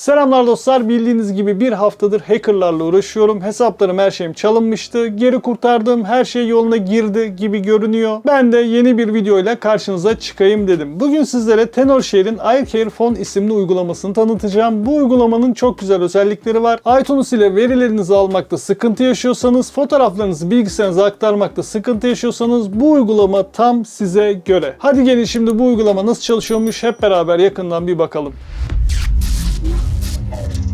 Selamlar dostlar. Bildiğiniz gibi bir haftadır hackerlarla uğraşıyorum. Hesaplarım her şeyim çalınmıştı. Geri kurtardım. Her şey yoluna girdi gibi görünüyor. Ben de yeni bir videoyla karşınıza çıkayım dedim. Bugün sizlere Tenorshare'in iCare Phone isimli uygulamasını tanıtacağım. Bu uygulamanın çok güzel özellikleri var. iTunes ile verilerinizi almakta sıkıntı yaşıyorsanız, fotoğraflarınızı bilgisayarınıza aktarmakta sıkıntı yaşıyorsanız bu uygulama tam size göre. Hadi gelin şimdi bu uygulama nasıl çalışıyormuş hep beraber yakından bir bakalım. Thank you.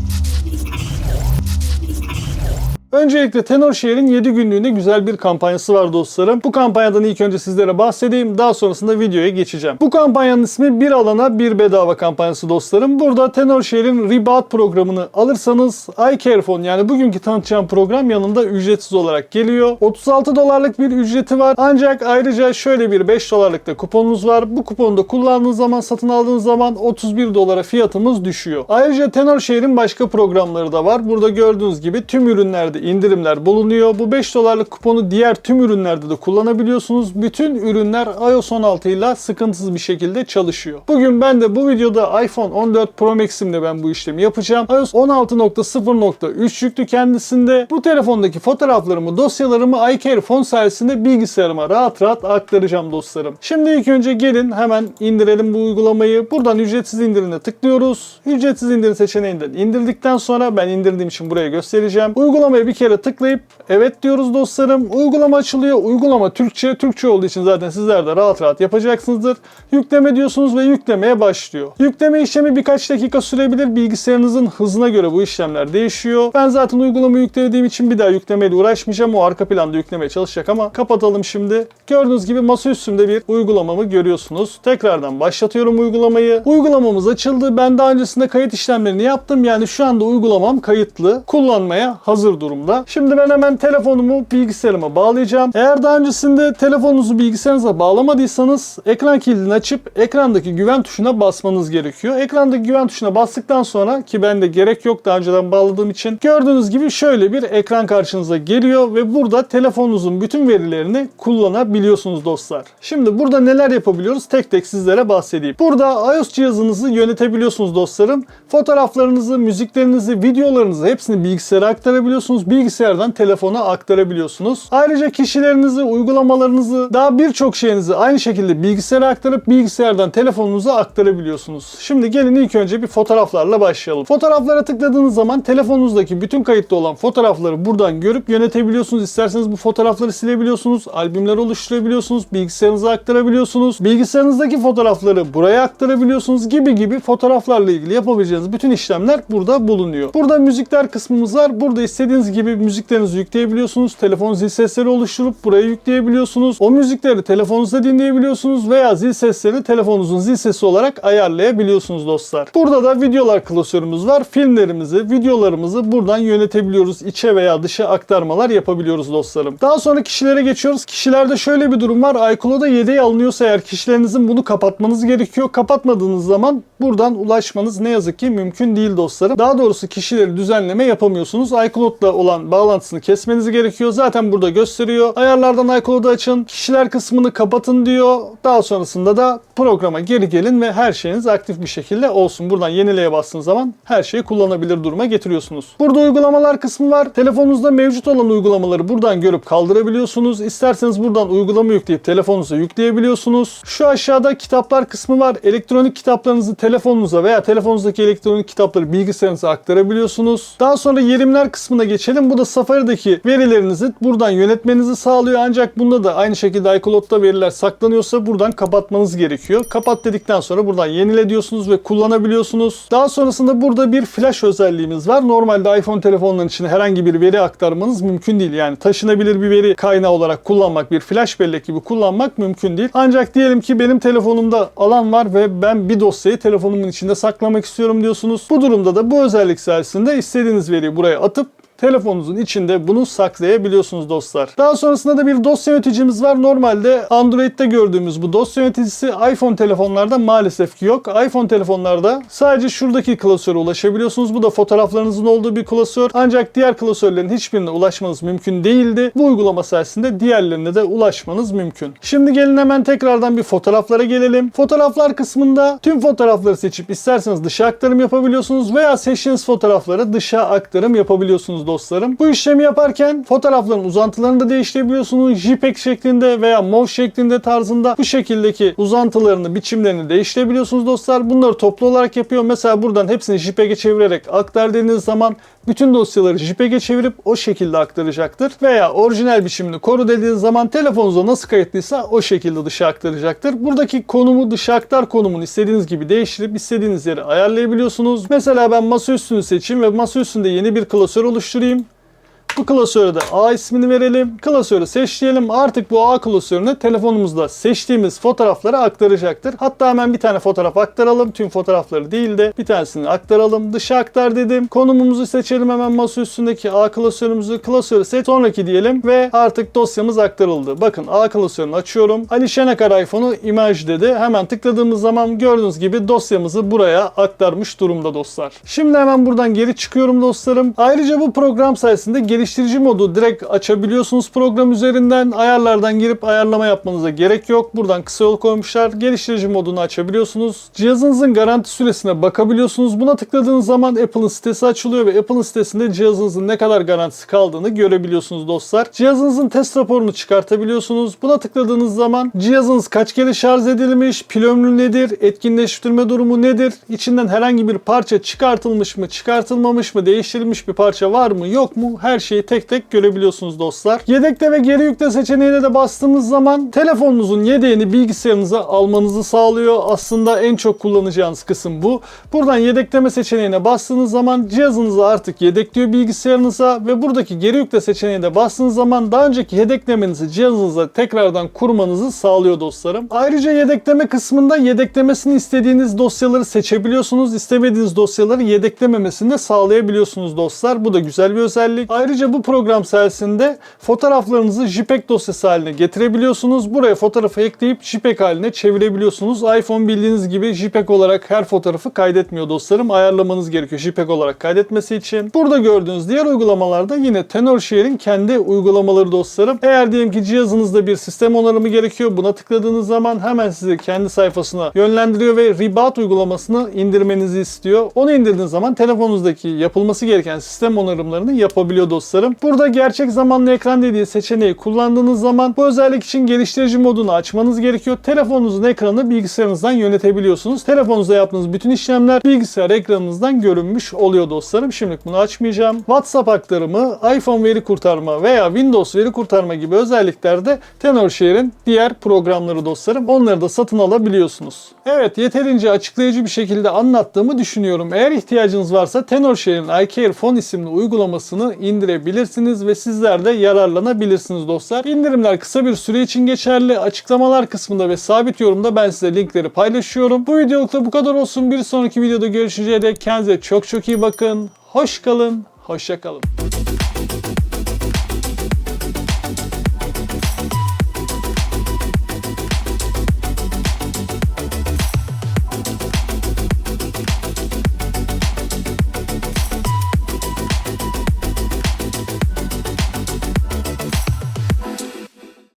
Öncelikle Tenorsare'in 7 günlüğüne güzel bir kampanyası var dostlarım. Bu kampanyadan ilk önce sizlere bahsedeyim. Daha sonrasında videoya geçeceğim. Bu kampanyanın ismi bir alana bir bedava kampanyası dostlarım. Burada Tenorsare'in Reboot programını alırsanız iCarephone yani bugünkü tanıtacağım program yanında ücretsiz olarak geliyor. 36 dolarlık bir ücreti var. Ancak ayrıca şöyle bir 5 dolarlık da kuponunuz var. Bu kuponu da kullandığınız zaman satın aldığınız zaman 31 dolara fiyatımız düşüyor. Ayrıca Tenorsare'in başka programları da var. Burada gördüğünüz gibi tüm ürünlerde indirimler bulunuyor. Bu 5 dolarlık kuponu diğer tüm ürünlerde de kullanabiliyorsunuz. Bütün ürünler iOS 16 ile sıkıntısız bir şekilde çalışıyor. Bugün ben de bu videoda iPhone 14 Pro Max'imle ben bu işlemi yapacağım. iOS 16.0.3 yüklü kendisinde. Bu telefondaki fotoğraflarımı, dosyalarımı iCare Phone sayesinde bilgisayarıma rahat rahat aktaracağım dostlarım. Şimdi ilk önce gelin hemen indirelim bu uygulamayı. Buradan ücretsiz indirine tıklıyoruz. Ücretsiz indirim seçeneğinden indirdikten sonra ben indirdiğim için buraya göstereceğim. Uygulamaya bir kere tıklayıp evet diyoruz dostlarım. Uygulama açılıyor. Uygulama Türkçe. Türkçe olduğu için zaten sizler de rahat rahat yapacaksınızdır. Yükleme diyorsunuz ve yüklemeye başlıyor. Yükleme işlemi birkaç dakika sürebilir. Bilgisayarınızın hızına göre bu işlemler değişiyor. Ben zaten uygulamayı yüklediğim için bir daha yüklemeyle uğraşmayacağım. O arka planda yüklemeye çalışacak ama kapatalım şimdi. Gördüğünüz gibi masa üstümde bir uygulamamı görüyorsunuz. Tekrardan başlatıyorum uygulamayı. Uygulamamız açıldı. Ben daha öncesinde kayıt işlemlerini yaptım. Yani şu anda uygulamam kayıtlı. Kullanmaya hazır durumda. Şimdi ben hemen telefonumu bilgisayarıma bağlayacağım. Eğer daha öncesinde telefonunuzu bilgisayarınıza bağlamadıysanız ekran kilidini açıp ekrandaki güven tuşuna basmanız gerekiyor. Ekrandaki güven tuşuna bastıktan sonra ki bende gerek yok daha önceden bağladığım için gördüğünüz gibi şöyle bir ekran karşınıza geliyor ve burada telefonunuzun bütün verilerini kullanabiliyorsunuz dostlar. Şimdi burada neler yapabiliyoruz tek tek sizlere bahsedeyim. Burada iOS cihazınızı yönetebiliyorsunuz dostlarım. Fotoğraflarınızı, müziklerinizi, videolarınızı hepsini bilgisayara aktarabiliyorsunuz. Bilgisayardan telefona aktarabiliyorsunuz. Ayrıca kişilerinizi, uygulamalarınızı, daha birçok şeyinizi aynı şekilde bilgisayara aktarıp bilgisayardan telefonunuza aktarabiliyorsunuz. Şimdi gelin ilk önce bir fotoğraflarla başlayalım. Fotoğraflara tıkladığınız zaman telefonunuzdaki bütün kayıtlı olan fotoğrafları buradan görüp yönetebiliyorsunuz. İsterseniz bu fotoğrafları silebiliyorsunuz. Albümler oluşturabiliyorsunuz. Bilgisayarınıza aktarabiliyorsunuz. Bilgisayarınızdaki fotoğrafları buraya aktarabiliyorsunuz gibi gibi fotoğraflarla ilgili yapabileceğiniz bütün işlemler burada bulunuyor. Burada müzikler kısmımız var. Burada istediğiniz gibi müziklerinizi yükleyebiliyorsunuz. Telefon zil sesleri oluşturup buraya yükleyebiliyorsunuz. O müzikleri telefonunuzda dinleyebiliyorsunuz veya zil seslerini telefonunuzun zil sesi olarak ayarlayabiliyorsunuz dostlar. Burada da videolar klasörümüz var. Filmlerimizi, videolarımızı buradan yönetebiliyoruz. İçe veya dışa aktarmalar yapabiliyoruz dostlarım. Daha sonra kişilere geçiyoruz. Kişilerde şöyle bir durum var. iCloud'a yedeği alınıyorsa eğer kişilerinizin bunu kapatmanız gerekiyor. Kapatmadığınız zaman buradan ulaşmanız ne yazık ki mümkün değil dostlarım. Daha doğrusu kişileri düzenleme yapamıyorsunuz. iCloud'la olan bağlantısını kesmeniz gerekiyor. Zaten burada gösteriyor. Ayarlardan iCloud'u açın. Kişiler kısmını kapatın diyor. Daha sonrasında da programa geri gelin ve her şeyiniz aktif bir şekilde olsun. Buradan yenileye bastığınız zaman her şeyi kullanabilir duruma getiriyorsunuz. Burada uygulamalar kısmı var. Telefonunuzda mevcut olan uygulamaları buradan görüp kaldırabiliyorsunuz. İsterseniz buradan uygulama yükleyip telefonunuza yükleyebiliyorsunuz. Şu aşağıda kitaplar kısmı var. Elektronik kitaplarınızı telefonunuza veya telefonunuzdaki elektronik kitapları bilgisayarınıza aktarabiliyorsunuz. Daha sonra yerimler kısmına geçelim. Bu da Safari'deki verilerinizi buradan yönetmenizi sağlıyor. Ancak bunda da aynı şekilde iCloud'da veriler saklanıyorsa buradan kapatmanız gerekiyor. Kapat dedikten sonra buradan yenile diyorsunuz ve kullanabiliyorsunuz. Daha sonrasında burada bir flash özelliğimiz var. Normalde iPhone telefonların içine herhangi bir veri aktarmanız mümkün değil. Yani taşınabilir bir veri kaynağı olarak kullanmak, bir flash bellek gibi kullanmak mümkün değil. Ancak diyelim ki benim telefonumda alan var ve ben bir dosyayı telefonumun içinde saklamak istiyorum diyorsunuz. Bu durumda da bu özellik sayesinde istediğiniz veriyi buraya atıp telefonunuzun içinde bunu saklayabiliyorsunuz dostlar. Daha sonrasında da bir dosya yöneticimiz var. Normalde Android'de gördüğümüz bu dosya yöneticisi iPhone telefonlarda maalesef ki yok. iPhone telefonlarda sadece şuradaki klasöre ulaşabiliyorsunuz. Bu da fotoğraflarınızın olduğu bir klasör. Ancak diğer klasörlerin hiçbirine ulaşmanız mümkün değildi. Bu uygulama sayesinde diğerlerine de ulaşmanız mümkün. Şimdi gelin hemen tekrardan bir fotoğraflara gelelim. Fotoğraflar kısmında tüm fotoğrafları seçip isterseniz dışa aktarım yapabiliyorsunuz veya seçtiğiniz fotoğrafları dışa aktarım yapabiliyorsunuz dostlarım. Bu işlemi yaparken fotoğrafların uzantılarını da değiştirebiliyorsunuz. JPEG şeklinde veya MOV şeklinde tarzında bu şekildeki uzantılarını, biçimlerini değiştirebiliyorsunuz dostlar. Bunları toplu olarak yapıyor. Mesela buradan hepsini JPEG'e çevirerek aktar dediğiniz zaman bütün dosyaları JPEG'e çevirip o şekilde aktaracaktır. Veya orijinal biçimini koru dediğiniz zaman telefonunuza nasıl kayıtlıysa o şekilde dışa aktaracaktır. Buradaki konumu dışa aktar konumunu istediğiniz gibi değiştirip istediğiniz yere ayarlayabiliyorsunuz. Mesela ben masaüstünü seçeyim ve masaüstünde yeni bir klasör oluşturayım. Bu klasöre de A ismini verelim. Klasörü seçleyelim. Artık bu A klasörüne telefonumuzda seçtiğimiz fotoğrafları aktaracaktır. Hatta hemen bir tane fotoğraf aktaralım. Tüm fotoğrafları değil de bir tanesini aktaralım. Dışa aktar dedim. Konumumuzu seçelim hemen masa üstündeki A klasörümüzü. Klasörü seç. Sonraki diyelim ve artık dosyamız aktarıldı. Bakın A klasörünü açıyorum. Ali Şenakar iPhone'u imaj dedi. Hemen tıkladığımız zaman gördüğünüz gibi dosyamızı buraya aktarmış durumda dostlar. Şimdi hemen buradan geri çıkıyorum dostlarım. Ayrıca bu program sayesinde geliştirici modu direkt açabiliyorsunuz program üzerinden. Ayarlardan girip ayarlama yapmanıza gerek yok. Buradan kısa yol koymuşlar. Geliştirici modunu açabiliyorsunuz. Cihazınızın garanti süresine bakabiliyorsunuz. Buna tıkladığınız zaman Apple'ın sitesi açılıyor ve Apple'ın sitesinde cihazınızın ne kadar garantisi kaldığını görebiliyorsunuz dostlar. Cihazınızın test raporunu çıkartabiliyorsunuz. Buna tıkladığınız zaman cihazınız kaç kere şarj edilmiş, pil ömrü nedir, etkinleştirme durumu nedir, içinden herhangi bir parça çıkartılmış mı, çıkartılmamış mı, değiştirilmiş bir parça var mı, yok mu her şeyi tek tek görebiliyorsunuz dostlar. Yedekte ve geri yükle seçeneğine de bastığımız zaman telefonunuzun yedeğini bilgisayarınıza almanızı sağlıyor. Aslında en çok kullanacağınız kısım bu. Buradan yedekleme seçeneğine bastığınız zaman cihazınızı artık yedekliyor bilgisayarınıza ve buradaki geri yükle seçeneğine bastığınız zaman daha önceki yedeklemenizi cihazınıza tekrardan kurmanızı sağlıyor dostlarım. Ayrıca yedekleme kısmında yedeklemesini istediğiniz dosyaları seçebiliyorsunuz. İstemediğiniz dosyaları yedeklememesini de sağlayabiliyorsunuz dostlar. Bu da güzel bir özellik. Ayrıca bu program sayesinde fotoğraflarınızı JPEG dosyası haline getirebiliyorsunuz. Buraya fotoğrafı ekleyip JPEG haline çevirebiliyorsunuz. iPhone bildiğiniz gibi JPEG olarak her fotoğrafı kaydetmiyor dostlarım. Ayarlamanız gerekiyor JPEG olarak kaydetmesi için. Burada gördüğünüz diğer uygulamalarda yine TenorShare'in kendi uygulamaları dostlarım. Eğer diyelim ki cihazınızda bir sistem onarımı gerekiyor. Buna tıkladığınız zaman hemen sizi kendi sayfasına yönlendiriyor ve Reboot uygulamasını indirmenizi istiyor. Onu indirdiğiniz zaman telefonunuzdaki yapılması gereken sistem onarımlarını yapabiliyor dostlarım. Burada gerçek zamanlı ekran dediği seçeneği kullandığınız zaman bu özellik için geliştirici modunu açmanız gerekiyor. Telefonunuzun ekranını bilgisayarınızdan yönetebiliyorsunuz. Telefonunuzda yaptığınız bütün işlemler bilgisayar ekranınızdan görünmüş oluyor dostlarım. Şimdilik bunu açmayacağım. WhatsApp aktarımı, iPhone veri kurtarma veya Windows veri kurtarma gibi özelliklerde TenorShare'in diğer programları dostlarım. Onları da satın alabiliyorsunuz. Evet yeterince açıklayıcı bir şekilde anlattığımı düşünüyorum. Eğer ihtiyacınız varsa TenorShare'in iCare Phone isimli uygulamasını indirebilirsiniz ve sizler de yararlanabilirsiniz dostlar. İndirimler kısa bir süre için geçerli. Açıklamalar kısmında ve sabit yorumda ben size linkleri paylaşıyorum. Bu videolukta bu kadar olsun. Bir sonraki videoda görüşünceye dek kendinize çok çok iyi bakın. Hoş kalın, hoşça kalın.